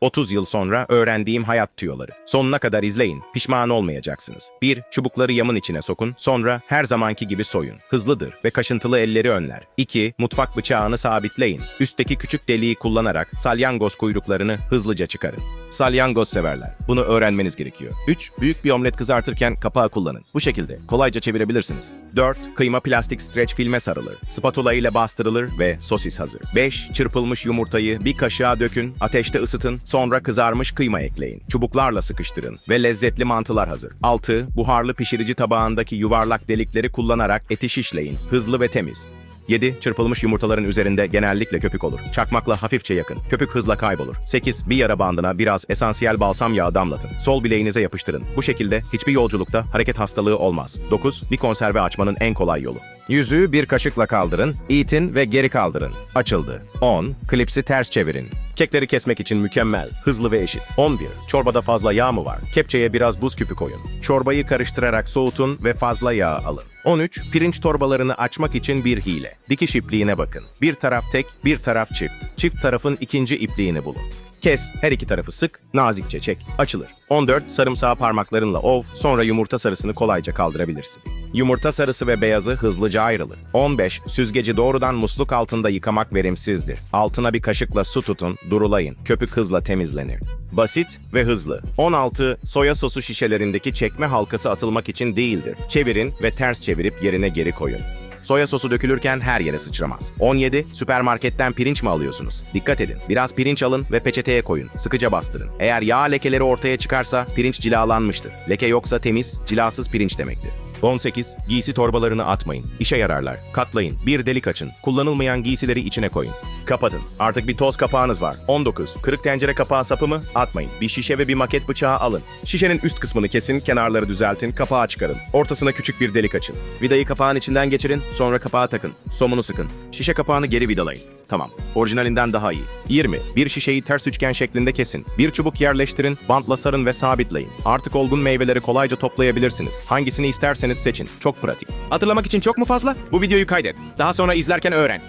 30 yıl sonra öğrendiğim hayat tüyoları. Sonuna kadar izleyin, pişman olmayacaksınız. 1. Çubukları yamın içine sokun, sonra her zamanki gibi soyun. Hızlıdır ve kaşıntılı elleri önler. 2. Mutfak bıçağını sabitleyin. Üstteki küçük deliği kullanarak salyangoz kuyruklarını hızlıca çıkarın. Salyangoz severler. Bunu öğrenmeniz gerekiyor. 3. Büyük bir omlet kızartırken kapağı kullanın. Bu şekilde kolayca çevirebilirsiniz. 4. Kıyma plastik streç filme sarılır. Spatula ile bastırılır ve sosis hazır. 5. Çırpılmış yumurtayı bir kaşığa dökün, ateşte ısıtın, sonra kızarmış kıyma ekleyin. Çubuklarla sıkıştırın ve lezzetli mantılar hazır. 6. Buharlı pişirici tabağındaki yuvarlak delikleri kullanarak eti şişleyin. Hızlı ve temiz. 7. Çırpılmış yumurtaların üzerinde genellikle köpük olur. Çakmakla hafifçe yakın. Köpük hızla kaybolur. 8. Bir yara bandına biraz esansiyel balsam yağı damlatın. Sol bileğinize yapıştırın. Bu şekilde hiçbir yolculukta hareket hastalığı olmaz. 9. Bir konserve açmanın en kolay yolu. Yüzüğü bir kaşıkla kaldırın, itin ve geri kaldırın. Açıldı. 10. Klipsi ters çevirin. Kekleri kesmek için mükemmel, hızlı ve eşit. 11. Çorbada fazla yağ mı var? Kepçeye biraz buz küpü koyun. Çorbayı karıştırarak soğutun ve fazla yağ alın. 13. Pirinç torbalarını açmak için bir hile. Dikiş ipliğine bakın. Bir taraf tek, bir taraf çift. Çift tarafın ikinci ipliğini bulun. Kes, her iki tarafı sık, nazikçe çek, açılır. 14. Sarımsağı parmaklarınla ov, sonra yumurta sarısını kolayca kaldırabilirsin. Yumurta sarısı ve beyazı hızlıca ayrılır. 15. Süzgeci doğrudan musluk altında yıkamak verimsizdir. Altına bir kaşıkla su tutun, durulayın. Köpük hızla temizlenir. Basit ve hızlı. 16. Soya sosu şişelerindeki çekme halkası atılmak için değildir. Çevirin ve ters çevirip yerine geri koyun. Soya sosu dökülürken her yere sıçramaz. 17. Süpermarketten pirinç mi alıyorsunuz? Dikkat edin. Biraz pirinç alın ve peçeteye koyun. Sıkıca bastırın. Eğer yağ lekeleri ortaya çıkarsa pirinç cilalanmıştır. Leke yoksa temiz, cilasız pirinç demektir. 18. Giysi torbalarını atmayın. İşe yararlar. Katlayın. Bir delik açın. Kullanılmayan giysileri içine koyun. Kapatın. Artık bir toz kapağınız var. 19. Kırık tencere kapağı sapı mı? Atmayın. Bir şişe ve bir maket bıçağı alın. Şişenin üst kısmını kesin, kenarları düzeltin, kapağı çıkarın. Ortasına küçük bir delik açın. Vidayı kapağın içinden geçirin, sonra kapağı takın. Somunu sıkın. Şişe kapağını geri vidalayın. Tamam. Orijinalinden daha iyi. 20. Bir şişeyi ters üçgen şeklinde kesin. Bir çubuk yerleştirin, bantla sarın ve sabitleyin. Artık olgun meyveleri kolayca toplayabilirsiniz. Hangisini isterseniz seçin. Çok pratik. Hatırlamak için çok mu fazla? Bu videoyu kaydet. Daha sonra izlerken öğren.